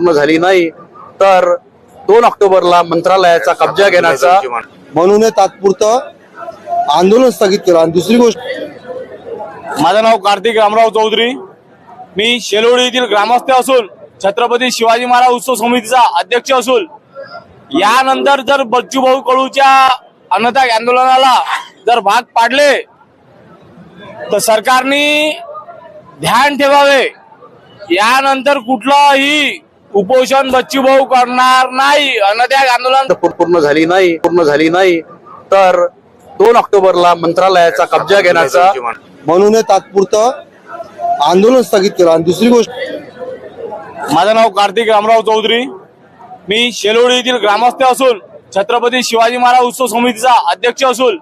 पूर्ण झाली नाही तर दोन ऑक्टोबरला मंत्रालयाचा कब्जा घेण्याचा म्हणून तात्पुरतं आंदोलन स्थगित केलं. आणि दुसरी गोष्ट माझं नाव कार्तिक रामराव चौधरी. मी शेलोडी येथील ग्रामस्थ असून छत्रपती शिवाजी महाराज उत्सव समितीचा अध्यक्ष असून यानंतर जर बच्चूभाऊ कडूच्या अन्नत्याग आंदोलनाला जर भाग पाडले तर सरकारने ध्यान ठेवावे. यानंतर कुठलंही उपोषण बच्चूभाऊ करणार नाही. अन्नत्याग आंदोलन पूर- पूर्ण झाली नाही पूर्ण झाली नाही. तर दोन ऑक्टोबरला मंत्रालयाचा कब्जा घेण्याचा म्हणून तात्पुरतं आंदोलन स्थगित केलं. आणि दुसरी गोष्ट माझं नाव कार्तिक रामराव चौधरी. मी शेलोडी येथील ग्रामस्थ असून छत्रपती शिवाजी महाराज उत्सव समितीचा अध्यक्ष असून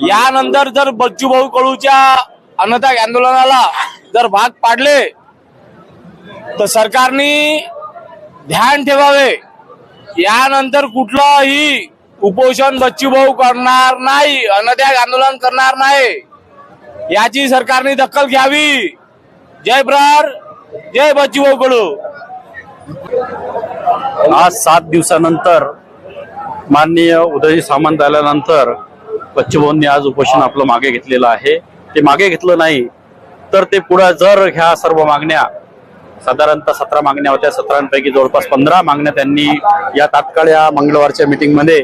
यानंतर जर बच्चूभाऊ कडूच्या अन्नत्याग आंदोलनाला जर भाग पाडले तर सरकारने ध्यान ठेवावे. यानंतर कुठलंही उपोषण बच्चूभाऊ करणार नाही अनत्याग आंदोलन करणार नाही. याची सरकारने दखल घ्यावी. जय प्रहार जय बच्चूभाऊ कडू आज सात दिवसानंतर माननीय उदयजी सामंत आल्यानंतर बच्चूभाऊंनी आज उपोषण आपलं मागे घेतलेलं आहे. ते मागे घेतलं नाही तर ते पुढे जर ह्या सर्व मागण्या साधारणतः सतरा मागण्या होत्या. सतरांपैकी जवळपास पंधरा मागण्या त्यांनी या तात्काळ या मंगळवारच्या मिटिंगमध्ये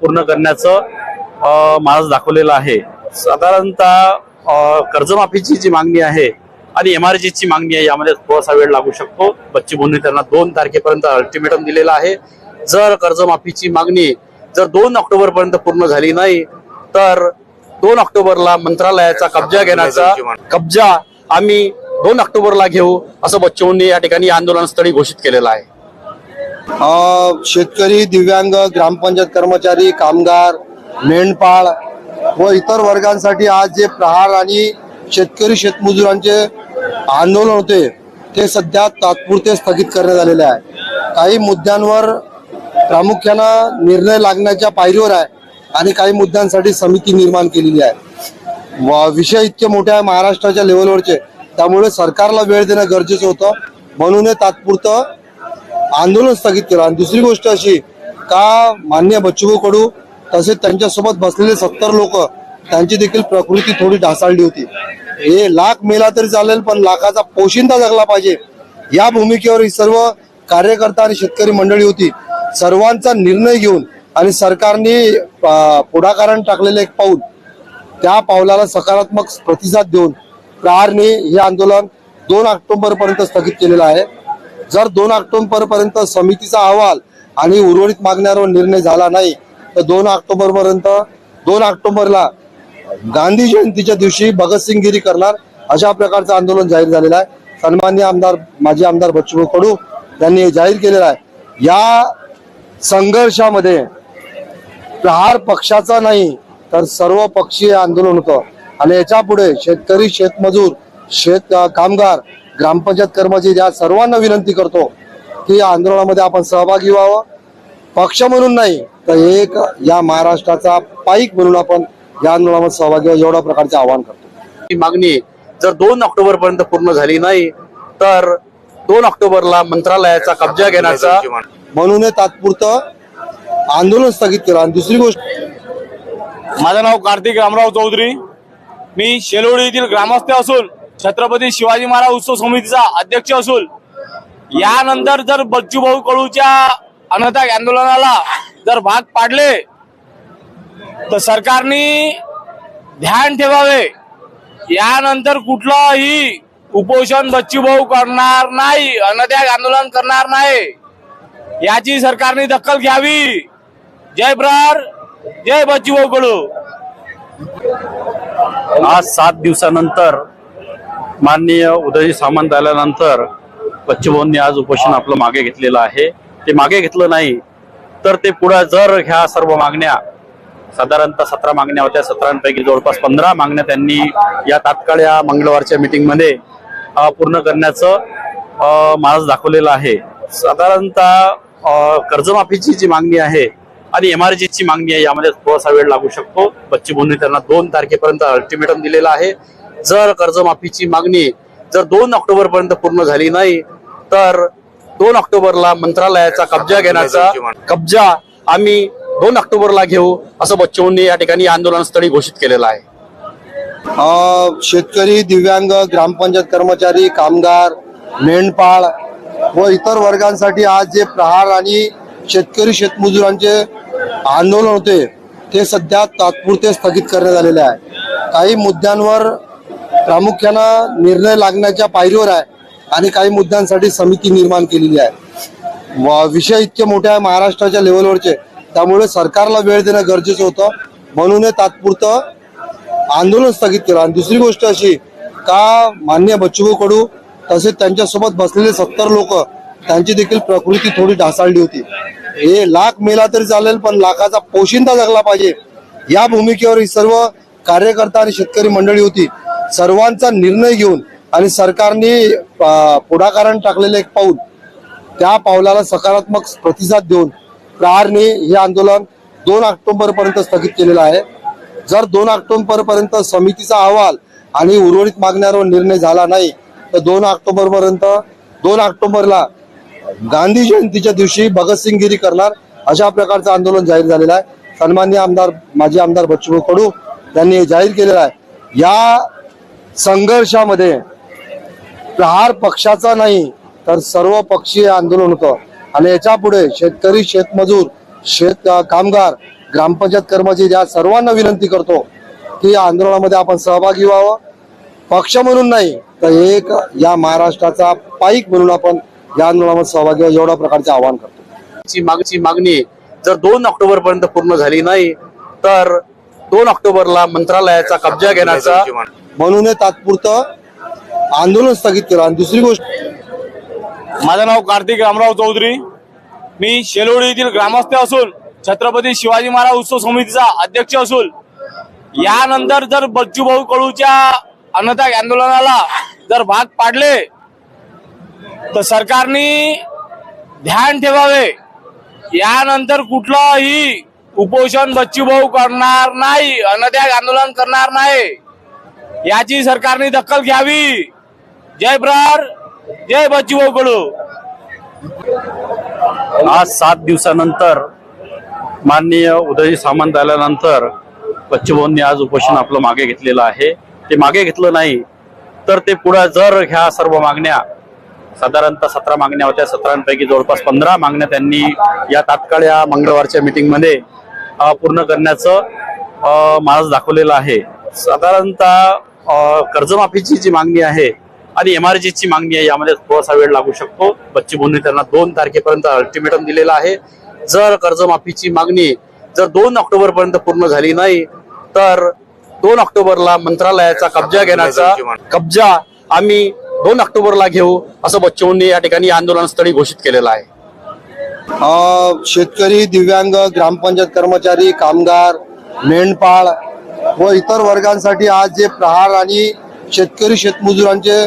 पूर्ण करण्याचं मार्ग दाखवलेलं आहे. साधारणतः कर्जमाफीची जी मागणी आहे आणि एमआरजीची मागणी आहे यामध्ये थोडासा वेळ लागू शकतो. बच्ची भाऊंनी त्यांना दोन तारखेपर्यंत अल्टिमेटम दिलेला आहे. जर कर्जमाफीची मागणी जर दोन ऑक्टोबर पर्यंत पूर्ण झाली नाही तर दोन ऑक्टोबरला मंत्रालयाचा कब्जा घेण्याचा कब्जा आम्ही दोन ऑक्टोबरला घेऊ असं बच्चूंनी या ठिकाणी आंदोलनस्थळी घोषित केलेलं आहे. शेतकरी दिव्यांग ग्रामपंचायत कर्मचारी कामगार मेंढपाळ व इतर वर्गांसाठी आज जे प्रहार आणि शेतकरी शेतमजुरांचे आंदोलन होते ते सध्या तात्पुरते स्थगित करण्यात आलेले आहे. काही मुद्द्यांवर प्रामुख्यानं निर्णय लागण्याच्या पायरीवर आहे आणि काही मुद्द्यांसाठी समिती निर्माण केलेली आहे. व विषय इतके मोठे आहे महाराष्ट्राच्या लेवलवरचे त्यामुळे सरकारला वेळ देणं गरजेचं होतं. म्हणून हे तात्पुरतं आंदोलन स्थगित केलं. आणि दुसरी गोष्ट अशी का मान्य बच्चूभाऊ कडू तसेच त्यांच्यासोबत बसलेले सत्तर लोक त्यांची देखील प्रकृती थोडी ढासाळली होती. हे लाख मेला तरी चालेल पण लाखाचा पोशिंदा जगला पाहिजे. या भूमिकेवर ही सर्व कार्यकर्ता आणि शेतकरी मंडळी होती. सर्वांचा निर्णय घेऊन आणि सरकारने पुढाकारण टाकलेलं एक पाऊल त्या पावलाला सकारात्मक प्रतिसाद देऊन प्रहारने हे आंदोलन दोन ऑक्टोबर पर्यंत स्थगित केलेलं आहे. जर दोन ऑक्टोबर पर्यंत समितीचा अहवाल आणि उर्वरित मागण्यावर निर्णय झाला नाही तर दोन ऑक्टोबर पर्यंत दोन ऑक्टोबरला गांधी जयंतीच्या दिवशी भगतसिंग गिरी करणार अशा प्रकारचं आंदोलन जाहीर झालेलं आहे. सन्मान्य आमदार माजी आमदार बच्चूभाऊ कडू यांनी जाहीर केलेलं आहे. या संघर्षामध्ये प्रहार पक्षाचा नाही तर सर्व पक्षीय आंदोलन होतं. आणि याच्यापुढे शेतकरी शेतमजूर शेत कामगार ग्रामपंचायत कर्मचारी या सर्वांना विनंती करतो की या आंदोलनामध्ये आपण सहभागी व्हावं. पक्ष म्हणून नाही तर एक या महाराष्ट्राचा पाईक म्हणून आपण या आंदोलनामध्ये सहभागी व्हावं एवढ्या प्रकारचे आवाहन करतो. ही मागणी जर दोन ऑक्टोबर पर्यंत पूर्ण झाली नाही तर दोन ऑक्टोबरला मंत्रालयाचा कब्जा घेण्याचा म्हणून हे तात्पुरतं आंदोलन स्थगित केलं. आणि दुसरी गोष्ट माझं नाव कार्तिक रामराव चौधरी. मी शेलोडी येथील ग्रामस्थ असून छत्रपती शिवाजी महाराज उत्सव समितीचा अध्यक्ष असून यानंतर जर बच्चूभाऊ कडूच्या अन्नत्याग आंदोलनाला जर भाग पाडले तर सरकारने ध्यान ठेवावे. यानंतर कुठलंही उपोषण बच्चूभाऊ करणार नाही अनत्याग आंदोलन करणार नाही. याची सरकारने दखल घ्यावी. जय ब्रार जय बच्चूभाऊ कडू आज सात दिवसानंतर माननीय उदयजी सामंत आल्यानंतर बच्चूभाऊंनी आज उपोषण आपलं मागे घेतलेलं आहे. ते मागे घेतलं नाही तर ते पुढे जर ह्या सर्व मागण्या साधारणतः सतरा मागण्या होत्या सतरांपैकी जवळपास पंधरा मागण्या त्यांनी या तात्काळ या मंगळवारच्या मीटिंगमध्ये पूर्ण करण्याचं मार्ग दाखवलेलं आहे. साधारणतः कर्जमाफीची जी मागणी आहे आणि एमआरजीची मागणी आहे यामध्ये थोडासा वेळ लागू शकतो. बच्ची भाऊंनी त्यांना दोन तारखेपर्यंत अल्टिमेटम दिलेला आहे. जर कर्जमाफीची मागणी जर दोन ऑक्टोबर पर्यंत पूर्ण झाली नाही तर दोन ऑक्टोबरला मंत्रालयाचा कब्जा घेण्याचा कब्जा आम्ही दोन ऑक्टोबरला घेऊ असं बच्चूंनी या ठिकाणी आंदोलनस्थळी घोषित केलेलं आहे. शेतकरी दिव्यांग ग्रामपंचायत कर्मचारी कामगार मेंढपाळ व इतर वर्गांसाठी आज जे प्रहार आणि शेतकरी शेतमजुरांचे आंदोलन होते ते सध्या तात्पुरते स्थगित करण्यात आलेले आहे. काही मुद्द्यांवर प्रामुख्यानं निर्णय लागण्याच्या पायरीवर आहे आणि काही मुद्द्यांसाठी समिती निर्माण केलेली आहे. व विषय इतके मोठे आहे महाराष्ट्राच्या लेवलवरचे त्यामुळे सरकारला वेळ देणं गरजेचं होतं. म्हणून हे तात्पुरतं आंदोलन स्थगित केलं. आणि दुसरी गोष्ट अशी का मान्य बच्चूभाऊ कडू तसेच त्यांच्यासोबत बसलेले सत्तर लोक त्यांची देखील प्रकृती थोडी ढासाळली होती. हे लाख मेला तरी चालेल पण लाखाचा पोशिंदा जगला पाहिजे. या भूमिकेवर ही सर्व कार्यकर्ता आणि शेतकरी मंडळी होती. सर्वांचा निर्णय घेऊन आणि सरकारने पुढाकारण पुढाकाराने टाकलेलं एक पाऊल त्या पावलाला सकारात्मक प्रतिसाद देऊन प्रहारने हे आंदोलन दोन ऑक्टोबर पर्यंत स्थगित केलेलं आहे. जर दोन ऑक्टोबर पर्यंत समितीचा अहवाल आणि उर्वरित मागण्यावर निर्णय झाला नाही तर दोन ऑक्टोबर पर्यंत दोन ऑक्टोबरला गांधी जयंतीच्या दिवशी भगतसिंगगिरी करणार अशा प्रकारचं आंदोलन जाहीर झालेलं आहे. सन्मान्य आमदार माजी आमदार बच्चूभाऊ कडू यांनी जाहीर केलेलं आहे. या संघर्षामध्ये प्रहार पक्षाचा नाही तर सर्व पक्षीय आंदोलन होतं. आणि याच्यापुढे शेतकरी शेतमजूर शेत कामगार ग्रामपंचायत कर्मचारी या सर्वांना विनंती करतो की या आंदोलनामध्ये आपण सहभागी व्हावं. पक्ष म्हणून नाही तर एक या महाराष्ट्राचा पाईक म्हणून आपण या आंदोलनामध्ये सहभागी एवढ्या प्रकारचे आवाहन करतो. ची मागची मागणी जर दोन ऑक्टोबर पर्यंत पूर्ण झाली नाही तर दोन ऑक्टोबरला मंत्रालयाचा कब्जा घेण्याचा म्हणून हे तात्पुरतं आंदोलन स्थगित केलं. आणि दुसरी गोष्ट माझं नाव कार्तिक रामराव चौधरी. मी शेलोडी येथील ग्रामस्थ असून छत्रपती शिवाजी महाराज उत्सव समितीचा अध्यक्ष असून यानंतर जर बच्चूभाऊ कडूच्या अन्नत्याग आंदोलनाला जर भाग पाडले तर सरकारने ध्यान ठेवावे. यानंतर कुठलंही उपोषण बच्चूभाऊ करणार नाही अनत्याग आंदोलन करणार नाही. याची सरकारने दखल घ्यावी. जय प्रहार जय बच्चूभाऊ कडू आज सात दिवसानंतर माननीय उदयजी सामंत आल्यानंतर बच्चूभाऊंनी आज उपोषण आपलं मागे घेतलेलं आहे. ते मागे घेतलं नाही तर ते पुढे जर ह्या सर्व मागण्या साधारणतः सतरा मागण्या होत्या. सतरांपैकी जवळपास पंधरा मागण्या त्यांनी या तात्काळ या मंगळवारच्या मिटिंगमध्ये पूर्ण करण्याचं अ, मार्ग दाखवलेलं आहे. साधारणतः कर्जमाफीची जी मागणी आहे आणि एमआरजीची मागणी आहे यामध्ये थोडासा वेळ लागू शकतो. बच्ची भाऊंनी त्यांना दोन तारखेपर्यंत अल्टिमेटम दिलेला आहे. जर कर्जमाफीची मागणी जर दोन ऑक्टोबर पर्यंत पूर्ण झाली नाही तर दोन ऑक्टोबरला मंत्रालयाचा कब्जा घेण्याचा कब्जा आम्ही दोन ऑक्टोबरला घेऊ असं बच्चूंनी या ठिकाणी आंदोलनस्थळी घोषित केलेलं आहे. शेतकरी दिव्यांग ग्रामपंचायत कर्मचारी कामगार मेंढपाळ व इतर वर्गांसाठी आज जे प्रहार आणि शेतकरी शेतमजुरांचे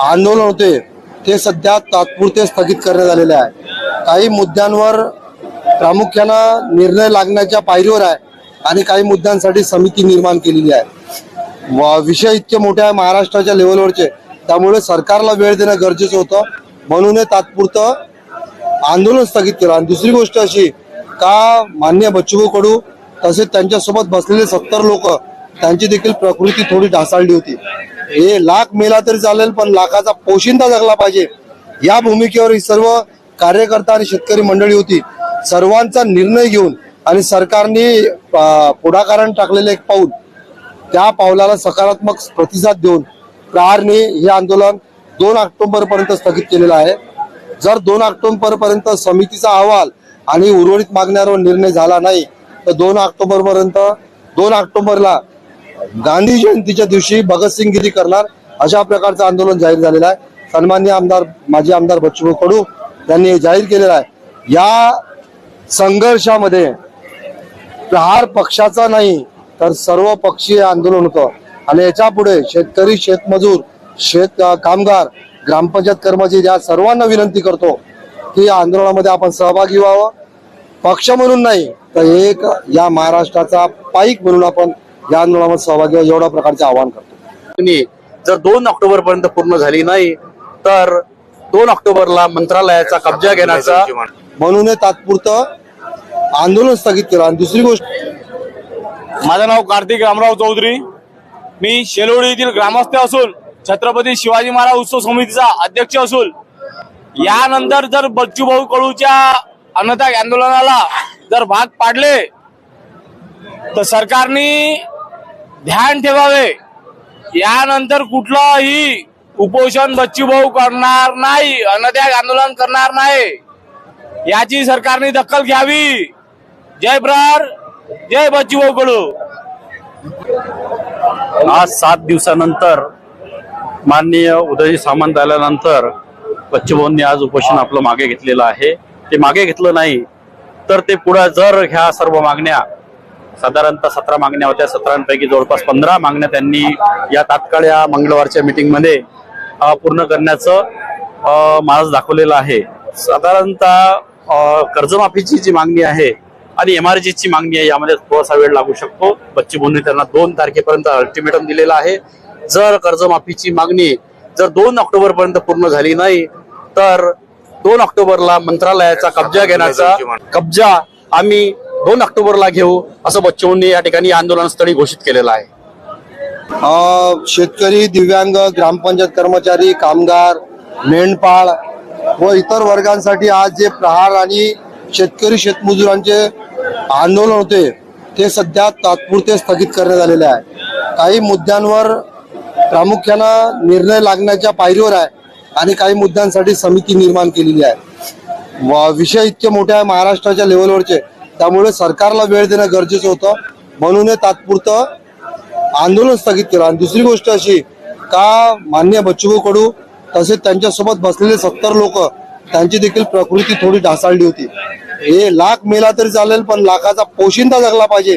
आंदोलन होते ते सध्या तात्पुरते स्थगित करण्यात आलेले आहे. काही मुद्द्यांवर प्रामुख्यानं निर्णय लागण्याच्या पायरीवर आहे आणि काही मुद्द्यांसाठी समिती निर्माण केलेली आहे. व विषय इतके मोठे आहे महाराष्ट्राच्या लेवलवरचे त्यामुळे सरकारला वेळ देणं गरजेचं होतं. म्हणून हे तात्पुरतं आंदोलन स्थगित केलं. आणि दुसरी गोष्ट अशी का मान्य बच्चूभाऊ कडू तसेच त्यांच्यासोबत बसलेले सत्तर लोक त्यांची देखील प्रकृती थोडी ढासाळली होती. हे लाख मेला तरी चालेल पण लाखाचा पोशिंदा जगला पाहिजे. या भूमिकेवर ही सर्व कार्यकर्ता आणि शेतकरी मंडळी होती. सर्वांचा निर्णय घेऊन आणि सरकारने पुढाकारण टाकलेलं एक पाऊल त्या पावलाला सकारात्मक प्रतिसाद देऊन प्रहारने हे आंदोलन दोन ऑक्टोबर पर्यंत स्थगित केलेलं आहे. जर दोन ऑक्टोबर पर्यंत समितीचा अहवाल आणि उर्वरित मागण्यावर निर्णय झाला नाही तर दोन ऑक्टोबर पर्यंत दोन ऑक्टोबरला गांधी जयंतीच्या दिवशी भगतसिंगगिरी करणार अशा प्रकारचं आंदोलन जाहीर झालेलं आहे. सन्मान्य आमदार माजी आमदार बच्चूभाऊ कडू यांनी जाहीर केलेलं आहे. या संघर्षामध्ये प्रहार पक्षाचा नाही तर सर्व पक्षीय आंदोलन होतं. आणि याच्यापुढे शेतकरी शेतमजूर शेत कामगार ग्रामपंचायत कर्मचारी या सर्वांना विनंती करतो की या आंदोलनामध्ये आपण सहभागी व्हावं. पक्ष म्हणून नाही तर एक या महाराष्ट्राचा पाईक म्हणून आपण या आंदोलनामध्ये सहभागी व्हावं एवढ्या प्रकारचे आवाहन करतो. जर दोन ऑक्टोबर पर्यंत पूर्ण झाली नाही तर दोन ऑक्टोबरला मंत्रालयाचा कब्जा घेण्याचा म्हणून हे तात्पुरतं आंदोलन स्थगित केलं. आणि दुसरी गोष्ट माझं नाव कार्तिक रामराव चौधरी. मी शेलोडी येथील ग्रामस्थ असून छत्रपती शिवाजी महाराज उत्सव समितीचा अध्यक्ष असून यानंतर जर बच्चूभाऊ कडूच्या अन्नत्याग आंदोलनाला जर भाग पाडले तर सरकारने ध्यान ठेवावे. यानंतर कुठलंही उपोषण बच्चूभाऊ करणार नाही अन्नत्याग आंदोलन करणार नाही. याची सरकारने दखल घ्यावी. जय ब्रार जय बच्चूभाऊ कडू आज सात दिवसानंतर माननीय उदयजी सामंत आल्यानंतर बच्चूभाऊंनी आज उपोषण आपलं मागे घेतलेलं आहे. ते मागे घेतलं नाही तर ते पुढे जर ह्या सर्व मागण्या साधारणतः सतरा मागण्या होत्या सतरांपैकी जवळपास पंधरा मागण्या त्यांनी या तात्काळ या मंगळवारच्या मीटिंगमध्ये पूर्ण करण्याचं अ, मार्ग दाखवलेलं आहे. साधारणतः कर्जमाफीची जी मागणी आहे आणि एमआरजीची मागणी आहे यामध्ये थोडासा वेळ लागू शकतो. बच्ची भाऊंनी त्यांना दोन तारखेपर्यंत अल्टिमेटम दिलेला आहे. जर कर्जमाफीची मागणी जर दोन ऑक्टोबर पर्यंत पूर्ण झाली नाही तर दोन ऑक्टोबरला मंत्रालयाचा कब्जा घेण्याचा कब्जा आम्ही दोन ऑक्टोबरला घेऊ असं बच्चूंनी या ठिकाणी आंदोलनस्थळी घोषित केलेलं आहे. शेतकरी दिव्यांग ग्रामपंचायत कर्मचारी कामगार मेंढपाळ व इतर वर्गांसाठी आज जे प्रहार आणि शेतकरी शेतमजुरांचे आंदोलन होते ते सध्या तात्पुरते स्थगित करण्यात आलेले आहे. काही मुद्द्यांवर प्रामुख्यानं निर्णय लागण्याच्या पायरीवर आहे आणि काही मुद्द्यांसाठी समिती निर्माण केलेली आहे. व विषय इतके मोठे आहे महाराष्ट्राच्या लेवलवरचे त्यामुळे सरकारला वेळ देणं गरजेचं होतं. म्हणून हे तात्पुरतं आंदोलन स्थगित केलं. आणि दुसरी गोष्ट अशी का मान्य बच्चूभाऊ कडू तसेच त्यांच्यासोबत बसलेले सत्तर लोक त्यांची देखील प्रकृती थोडी ढासाळली होती. हे लाख मेला तरी चालेल पण लाखाचा पोशिंदा जगला पाहिजे.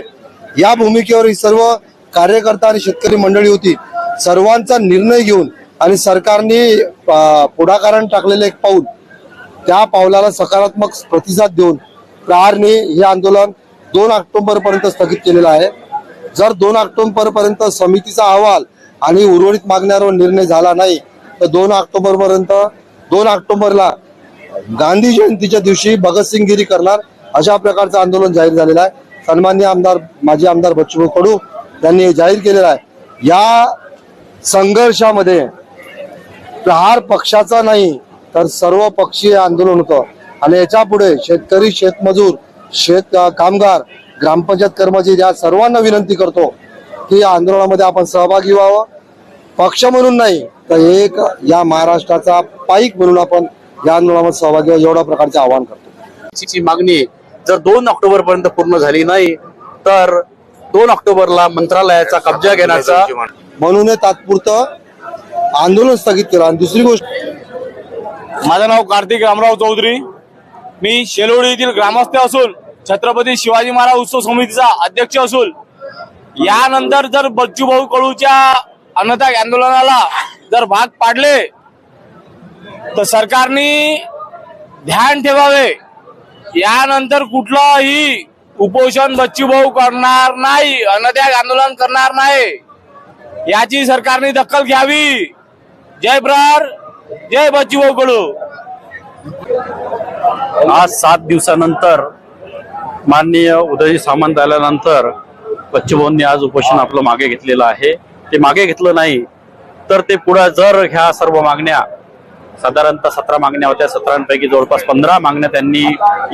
या भूमिकेवर ही सर्व कार्यकर्ता आणि शेतकरी मंडळी होती. सर्वांचा निर्णय घेऊन आणि सरकारने पुढाकारण टाकलेलं एक पाऊल. त्या पावलाला सकारात्मक प्रतिसाद देऊन प्रहारने हे आंदोलन दोन ऑक्टोबर पर्यंत स्थगित केलेलं आहे. जर दोन ऑक्टोबर पर्यंत समितीचा अहवाल आणि उर्वरित मागण्यावर निर्णय झाला नाही तर दोन ऑक्टोबर पर्यंत दोन ऑक्टोबरला गांधी जयंतीच्या दिवशी भगतसिंगगिरी करणार अशा प्रकारचं आंदोलन जाहीर झालेलं आहे. सन्मान्य आमदार माजी आमदार बच्चूभाऊ कडू यांनी जाहीर केलेलं आहे. या संघर्षामध्ये प्रहार पक्षाचा नाही तर सर्व पक्षीय आंदोलन होतं. आणि याच्यापुढे शेतकरी शेतमजूर शेत कामगार ग्रामपंचायत कर्मचारी या सर्वांना विनंती करतो की या आंदोलनामध्ये आपण सहभागी व्हावं. पक्ष म्हणून नाही तर एक या महाराष्ट्राचा पाईक म्हणून आपण या आंदोलनामध्ये सहभागी व्हावं एवढ्या प्रकारचे आवाहन करतो. ची मागणी जर दोन ऑक्टोबर पर्यंत पूर्ण झाली नाही तर दोन ऑक्टोबरला मंत्रालयाचा कब्जा घेण्याचा म्हणून हे तात्पुरतं आंदोलन स्थगित केलं. आणि दुसरी गोष्ट माझं नाव कार्तिक रामराव चौधरी. मी शेलोडी येथील ग्रामस्थ असून छत्रपती शिवाजी महाराज उत्सव समितीचा अध्यक्ष असून यानंतर जर बच्चूभाऊ कडूच्या अन्नत्याग आंदोलनाला जर भाग पाडले तर सरकारने ध्यान ठेवावे. यानंतर कुठलंही उपोषण बच्चूभाऊ करणार नाही अनत्याग आंदोलन करणार नाही. याची सरकारने दखल घ्यावी. जय प्रहार जय बच्चूभाऊ कडू आज सात दिवसानंतर माननीय उदयजी सामंत आल्यानंतर बच्चूभाऊंनी आज उपोषण आपलं मागे घेतलेलं आहे. ते मागे घेतलं नाही तर ते पुढे जर ह्या सर्व मागण्या साधारणतः सतरा मागण्या होत्या. सतरांपैकी जवळपास पंधरा मागण्या त्यांनी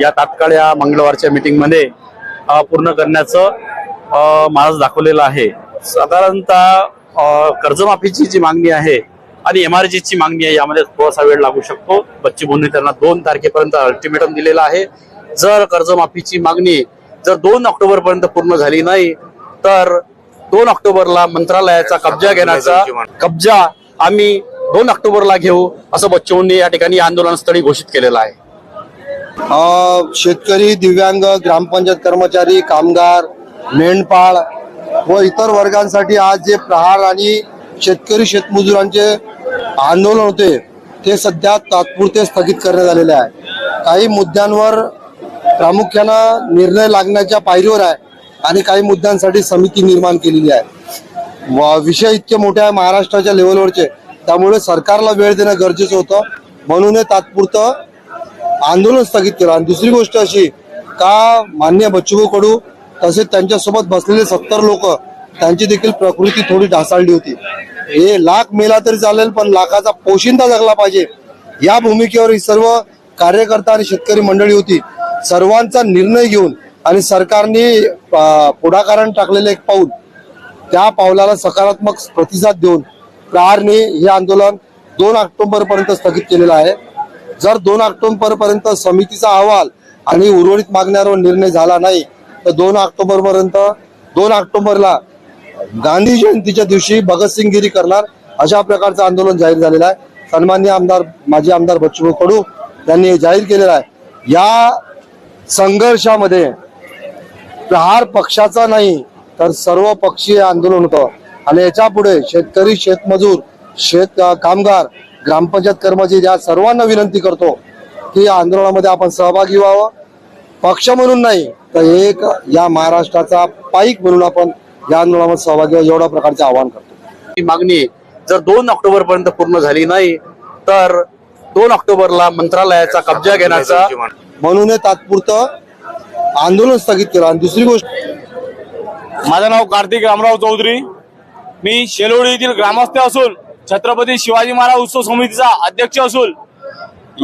या तात्काळ या मंगळवारच्या मिटिंगमध्ये पूर्ण करण्याचं मार्ग दाखवलेलं आहे. साधारणतः कर्जमाफीची जी मागणी आहे आणि एमआरजीची मागणी आहे यामध्ये थोडासा वेळ लागू शकतो. बच्ची भाऊंनी त्यांना दोन तारखेपर्यंत अल्टिमेटम दिलेला आहे. जर कर्जमाफीची मागणी जर दोन ऑक्टोबर पर्यंत पूर्ण झाली नाही तर दोन ऑक्टोबरला मंत्रालयाचा कब्जा घेण्याचा कब्जा आम्ही दोन ऑक्टोबरला घेऊ असं बच्चूंनी या ठिकाणी आंदोलनस्थळी घोषित केलेलं आहे. शेतकरी दिव्यांग ग्रामपंचायत कर्मचारी कामगार मेंढपाळ व इतर वर्गांसाठी आज जे प्रहार आणि शेतकरी शेतमजुरांचे आंदोलन होते ते सध्या तात्पुरते स्थगित करण्यात आलेले आहे. काही मुद्द्यांवर प्रामुख्यानं निर्णय लागण्याच्या पायरीवर आहे आणि काही मुद्द्यांसाठी समिती निर्माण केलेली आहे. व विषय इतके मोठे आहे महाराष्ट्राच्या लेवलवरचे त्यामुळे सरकारला वेळ देणं गरजेचं होतं. म्हणून हे तात्पुरतं आंदोलन स्थगित केलं. आणि दुसरी गोष्ट अशी का मान्य बच्चूभाऊ कडू तसेच त्यांच्यासोबत बसलेले सत्तर लोक त्यांची देखील प्रकृती थोडी ढासाळली होती. हे लाख मेला तरी चालेल पण लाखाचा पोशिंदा जगला पाहिजे. या भूमिकेवर ही सर्व कार्यकर्ता आणि शेतकरी मंडळी होती. सर्वांचा निर्णय घेऊन आणि सरकारने पुढाकारण टाकलेलं एक पाऊल त्या पावलाला सकारात्मक प्रतिसाद देऊन प्रहारने हे आंदोलन दोन ऑक्टोबर पर्यंत स्थगित केलेलं आहे. जर दोन ऑक्टोबर पर्यंत समितीचा अहवाल आणि उर्वरित मागण्यावर निर्णय झाला नाही तर दोन ऑक्टोबर पर्यंत दोन ऑक्टोबरला गांधी जयंतीच्या दिवशी भगतसिंग गिरी करणार अशा प्रकारचं आंदोलन जाहीर झालेलं आहे. सन्मान्य आमदार माजी आमदार बच्चूभाऊ कडू यांनी जाहीर केलेलं आहे. या संघर्षामध्ये प्रहार पक्षाचा नाही तर सर्व पक्षीय आंदोलन होतं. आणि याच्यापुढे शेतकरी शेतमजूर शेत कामगार ग्रामपंचायत कर्मचारी या सर्वांना विनंती करतो की या आंदोलनामध्ये आपण सहभागी व्हावं. पक्ष म्हणून नाही तर एक या महाराष्ट्राचा पाईक म्हणून आपण या आंदोलनामध्ये सहभागी व्हावं एवढ्या प्रकारचे आवाहन करतो. ही मागणी जर दोन ऑक्टोबर पर्यंत पूर्ण झाली नाही तर दोन ऑक्टोबरला मंत्रालयाचा कब्जा घेण्याचा म्हणून तात्पुरतं आंदोलन स्थगित केलं. आणि दुसरी गोष्ट माझं नाव कार्तिक रामराव चौधरी. मी शेलोडी येथील ग्रामस्थ असून छत्रपती शिवाजी महाराज उत्सव समितीचा अध्यक्ष असून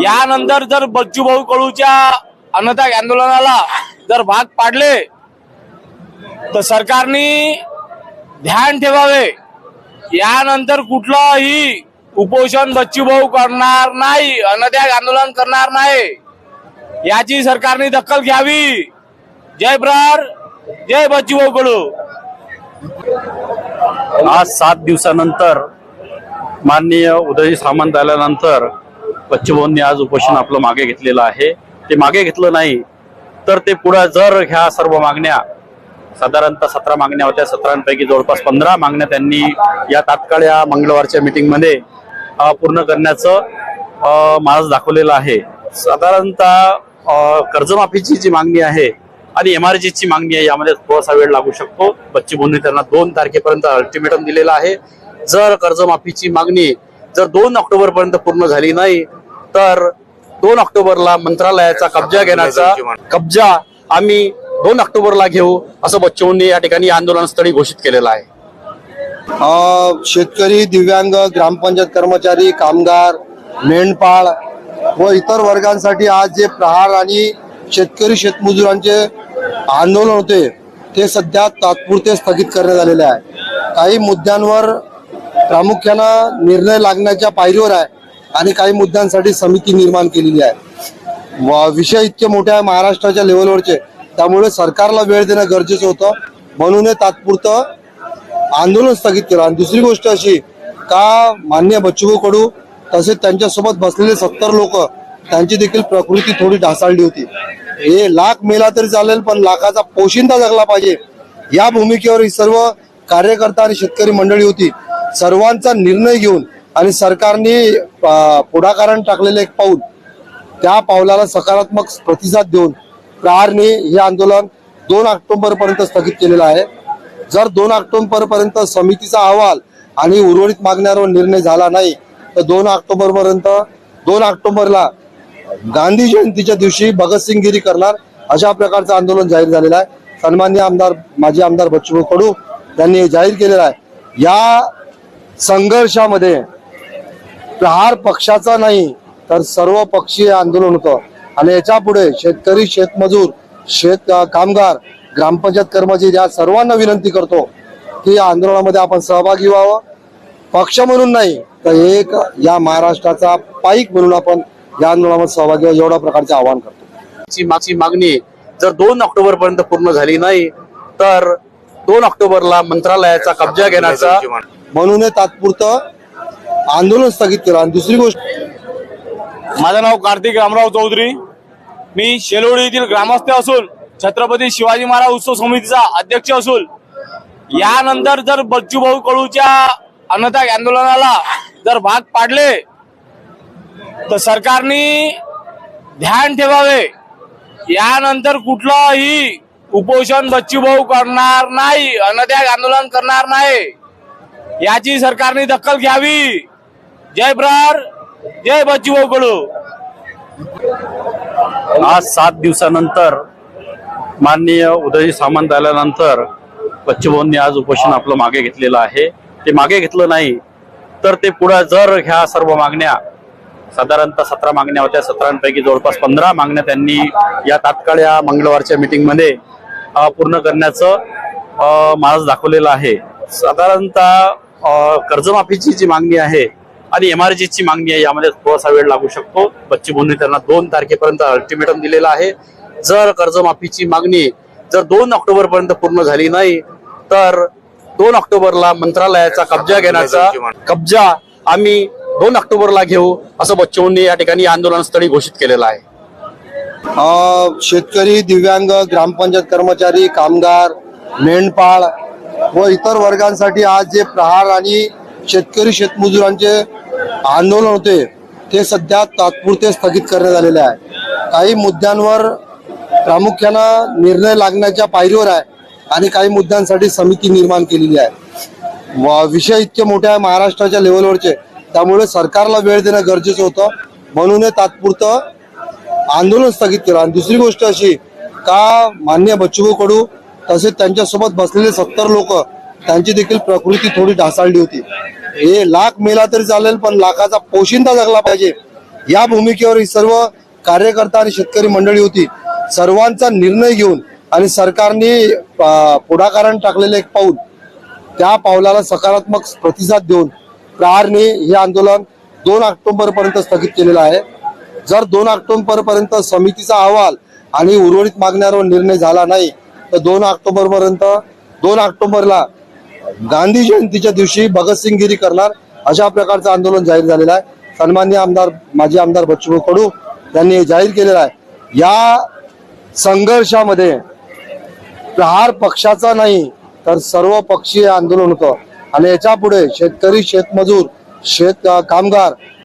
यानंतर जर बच्चूभाऊ कडूच्या अन्नत्याग आंदोलनाला जर भाग पाडले तर सरकारने ध्यान ठेवावे. यानंतर कुठलंही उपोषण बच्चूभाऊ करणार नाही अन्नत्याग आंदोलन करणार नाही. याची सरकारने दखल घ्यावी. जय ब्रार जय बच्चूभाऊ कडू आज सात दिवसानंतर माननीय उदयजी सामंत आल्यानंतर बच्चूभाऊंनी आज उपोषण आपलं मागे घेतलेलं आहे. ते मागे घेतलं नाही तर ते पुढे जर ह्या सर्व मागण्या साधारणतः सतरा मागण्या होत्या सतरांपैकी जवळपास पंधरा मागण्या त्यांनी या तात्काळ या मंगळवारच्या मीटिंगमध्ये पूर्ण करण्याचं मार्ग दाखवलेलं आहे. साधारणतः कर्जमाफीची जी मागणी आहे आणि एमआरजीची मागणी आहे यामध्ये थोडासा वेळ लागू शकतो. बच्ची भाऊंनी त्यांना दोन तारखेपर्यंत अल्टिमेटम दिलेला आहे. जर कर्जमाफीची मागणी जर दोन ऑक्टोबर पर्यंत पूर्ण झाली नाही तर दोन ऑक्टोबरला मंत्रालयाचा कब्जा घेण्याचा कब्जा आम्ही दोन ऑक्टोबरला घेऊ असं बच्चूंनी या ठिकाणी आंदोलनस्थळी घोषित केलेलं आहे. शेतकरी दिव्यांग ग्रामपंचायत कर्मचारी कामगार मेंढपाळ व इतर वर्गांसाठी आज जे प्रहार आणि शेतकरी शेतमजुरांचे आंदोलन होते ते सध्या तात्पुरते स्थगित करण्यात आलेले आहे. काही मुद्द्यांवर प्रामुख्यानं निर्णय लागण्याच्या पायरीवर आहे आणि काही मुद्द्यांसाठी समिती निर्माण केलेली आहे. व विषय इतके मोठे आहे महाराष्ट्राच्या लेवलवरचे त्यामुळे सरकारला वेळ देणं गरजेचं होतं. म्हणून हे तात्पुरतं आंदोलन स्थगित केलं. आणि दुसरी गोष्ट अशी का मान्य बच्चूभाऊ कडू तसेच त्यांच्यासोबत बसलेले सत्तर लोक त्यांची देखील प्रकृती थोडी ढासाळली होती. हे लाख मेला तरी चालेल पण लाखाचा पोशिंदा जगला पाहिजे. या भूमिकेवर ही सर्व कार्यकर्ता आणि शेतकरी मंडळी होती. सर्वांचा निर्णय घेऊन आणि सरकारने पुढाकारण पुढाकाराने टाकलेलं एक पाऊल त्या पावलाला सकारात्मक प्रतिसाद देऊन प्रहारने हे आंदोलन दोन ऑक्टोबर पर्यंत स्थगित केलेलं आहे. जर दोन ऑक्टोबर पर्यंत समितीचा अहवाल आणि उर्वरित मागण्यावर निर्णय झाला नाही तर दोन ऑक्टोबर पर्यंत दोन ऑक्टोबरला गांधी जयंतीच्या दिवशी भगतसिंग गिरी करणार अशा प्रकारचं आंदोलन जाहीर झालेलं आहे. सन्मान्य आमदार माजी आमदार बच्चूभाऊ कडू यांनी जाहीर केलेलं आहे. या संघर्षामध्ये प्रहार पक्षाचा नाही तर सर्व पक्षीय आंदोलन होतं. आणि याच्यापुढे शेतकरी शेतमजूर शेत कामगार ग्रामपंचायत कर्मचारी या सर्वांना विनंती करतो की या आंदोलनामध्ये आपण सहभागी व्हावं. पक्ष म्हणून नाही तर एक या महाराष्ट्राचा पाईक म्हणून आपण या आंदोलनामध्ये सहभागी एवढ्या प्रकारचे आवाहन करतो. ची मागची मागणी जर दोन ऑक्टोबर पर्यंत पूर्ण झाली नाही तर दोन ऑक्टोबरला मंत्रालयाचा कब्जा घेण्याचा म्हणून हे तात्पुरतं आंदोलन स्थगित केलं. आणि दुसरी गोष्ट माझं नाव कार्तिक रामराव चौधरी. मी शेलोडी येथील ग्रामस्थ असून छत्रपती शिवाजी महाराज उत्सव समितीचा अध्यक्ष असून यानंतर जर बच्चूभाऊ कडूच्या अन्नत्याग आंदोलनाला जर भाग पाडले तर सरकारने ध्यान ठेवावे. यानंतर कुठलंही उपोषण बच्चूभाऊ करणार नाही अनत्याग आंदोलन करणार नाही. याची सरकारने दखल घ्यावी. जय प्रहार जय बच्चूभाऊ कडू आज सात दिवसानंतर माननीय उदयजी सामंत आल्यानंतर बच्चूभाऊंनी आज उपोषण आपलं मागे घेतलेलं आहे. ते मागे घेतलं नाही तर ते पुढे जर ह्या सर्व मागण्या साधारणतः सतरा मागण्या होत्या. सतरांपैकी जवळपास पंधरा मागण्या त्यांनी या तात्काळ या मंगळवारच्या मिटिंगमध्ये पूर्ण करण्याचं अ, मार्ग दाखवलेलं आहे. साधारणतः कर्जमाफीची जी मागणी आहे आणि एमआरजीची मागणी आहे यामध्ये थोडासा वेळ लागू शकतो. बच्ची त्यांना दोन तारखेपर्यंत अल्टिमेटम दिलेला आहे. जर कर्जमाफीची मागणी जर दोन ऑक्टोबर पर्यंत पूर्ण झाली नाही तर दोन ऑक्टोबरला मंत्रालयाचा कब्जा घेण्याचा कब्जा आम्ही दोन ऑक्टोबरला घेऊ असं बच्चूंनी या ठिकाणी आंदोलनस्थळी घोषित केलेलं आहे. शेतकरी दिव्यांग ग्रामपंचायत कर्मचारी कामगार मेंढपाळ व इतर वर्गांसाठी आज जे प्रहार आणि शेतकरी शेतमजुरांचे आंदोलन होते ते सध्या तात्पुरते स्थगित करण्यात आलेले आहे. काही मुद्द्यांवर प्रामुख्यानं निर्णय लागण्याच्या पायरीवर आहे आणि काही मुद्द्यांसाठी समिती निर्माण केलेली आहे. व विषय इतके मोठे आहे महाराष्ट्राच्या लेवलवरचे त्यामुळे सरकारला वेळ देणं गरजेचं होतं. म्हणून हे तात्पुरतं आंदोलन स्थगित केलं. आणि दुसरी गोष्ट अशी का मान्य बच्चूभाऊ कडू तसेच त्यांच्यासोबत बसलेले सत्तर लोक त्यांची देखील प्रकृती थोडी ढासाळली होती. हे लाख मेला तरी चालेल पण लाखाचा पोशिंदा जगला पाहिजे. या भूमिकेवर ही सर्व कार्यकर्ता आणि शेतकरी मंडळी होती. सर्वांचा निर्णय घेऊन आणि सरकारने पुढाकारण टाकलेलं एक पाऊल त्या पावलाला सकारात्मक प्रतिसाद देऊन प्रहारने हे आंदोलन दोन ऑक्टोबर पर्यंत स्थगित केलेलं आहे. जर दोन ऑक्टोबर पर्यंत समितीचा अहवाल आणि उर्वरित मागण्यावर निर्णय झाला नाही तर दोन ऑक्टोबर पर्यंत दोन ऑक्टोबरला गांधी जयंतीच्या दिवशी भगतसिंग गिरी करणार अशा प्रकारचं आंदोलन जाहीर झालेलं आहे. सन्मान्य आमदार माजी आमदार बच्चूभाऊ कडू यांनी जाहीर केलेलं आहे. या संघर्षामध्ये प्रहार पक्षाचा नाही तर सर्व पक्षीय आंदोलन होतं. आणि याच्यापुढे शेतकरी शेतमजूर शेत कामगार